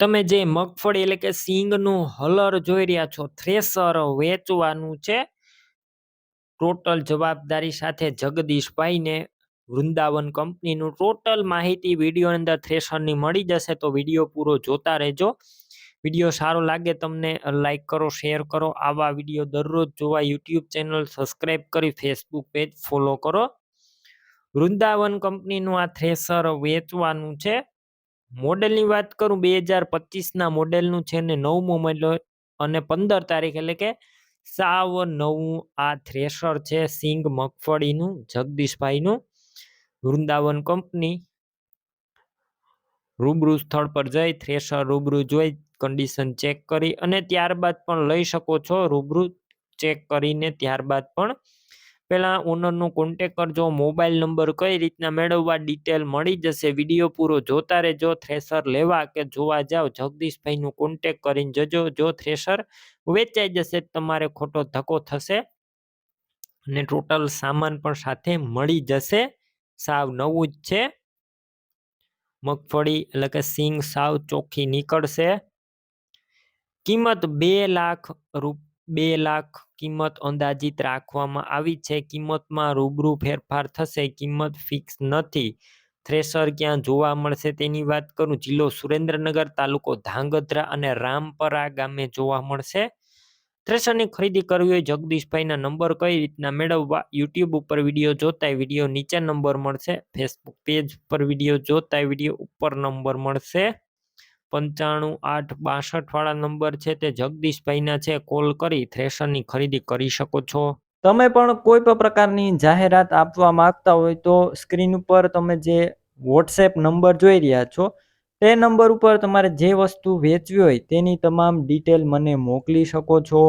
તમે જે મગફળી એટલે કે સિંગનું હલર જોઈ રહ્યા છો, થ્રેસર વેચવાનું છે. ટોટલ જવાબદારી સાથે જગદીશભાઈને વૃંદાવન કંપનીનું ટોટલ માહિતી વીડિયો અંદર થ્રેસરની મળી જશે, તો વીડિયો પૂરો જોતા રહેજો. વીડિયો સારો લાગે તમને લાઈક કરો, શેર કરો. આવા વીડિયો દરરોજ જોવા યુટ્યુબ ચેનલ સબસ્ક્રાઈબ કરી ફેસબુક પેજ ફોલો કરો. વૃંદાવન કંપનીનું આ થ્રેસર વેચવાનું છે. મોડેલની વાત કરું, બે હજાર પચીસના મોડેલનું છે ને નવમું મોડેલ અને પંદર તારીખ એટલે કે સાવ નવું આ થ્રેશર છે સિંગ મગફળીનું, જગદીશભાઈનું, વૃંદાવન કંપની. રૂબરૂ સ્થળ પર જઈ, થ્રેશર રૂબરૂ જોઈ કન્ડિશન ચેક કરી અને ત્યારબાદ પણ લઈ શકો છો, રૂબરૂ ચેક કરીને ત્યારબાદ પણ પહેલાં ઓનરનો કોન્ટેક કરજો મોબાઈલ નંબર કઈ રીતના મેળવવા ડિટેલ મળી જશે વીડિયો પૂરો જોતા રહેજો થ્રેસર લેવા કે જોવા જાઓ જગદીશભાઈનું કોન્ટેક કરીને જજો, જો થ્રેસર વેચાઈ જશે તમારે ખોટો ધક્કો થશે અને ટોટલ સામાન પણ સાથે મળી જશે. સાવ નવું જ છે. મગફળી એટલે કે સિંગ સાવ ચોખ્ખી નીકળશે. કિંમત બે લાખ રૂ બે લાખ કિંમત અંદાજિત રાખવામાં આવી છે. કિંમતમાં રૂબરૂ ફેરફાર થશે. કિંમત ફિક્સ નથી. થ્રેસર ક્યાં જોવા મળશે તેની વાત કરું. જિલ્લો સુરેન્દ્રનગર, તાલુકો ધાંગધ્રા અને રામપરા ગામે જોવા મળશે. થ્રેસરની ખરીદી કરવી હોય જગદીશભાઈના નંબર કઈ રીતના મેળવવા? યુટ્યુબ ઉપર વીડિયો જોતા વીડિયો નીચે નંબર મળશે. ફેસબુક પેજ પર વીડિયો જોતા વીડિયો ઉપર નંબર મળશે. પંચાણું આઠ બાસઠ વાળા નંબર છે તે જગદીશભાઈના છે. કોલ કરી થ્રેશરની ખરીદી કરી શકો છો. તમે પણ કોઈ પણ પ્રકારની જાહેરાત આપવા માંગતા હોય તો સ્ક્રીન ઉપર તમે જે વોટ્સએપ નંબર જોઈ રહ્યા છો, તે નંબર ઉપર તમારે જે વસ્તુ વેચવી હોય તેની તમામ ડિટેલ મને મોકલી શકો છો.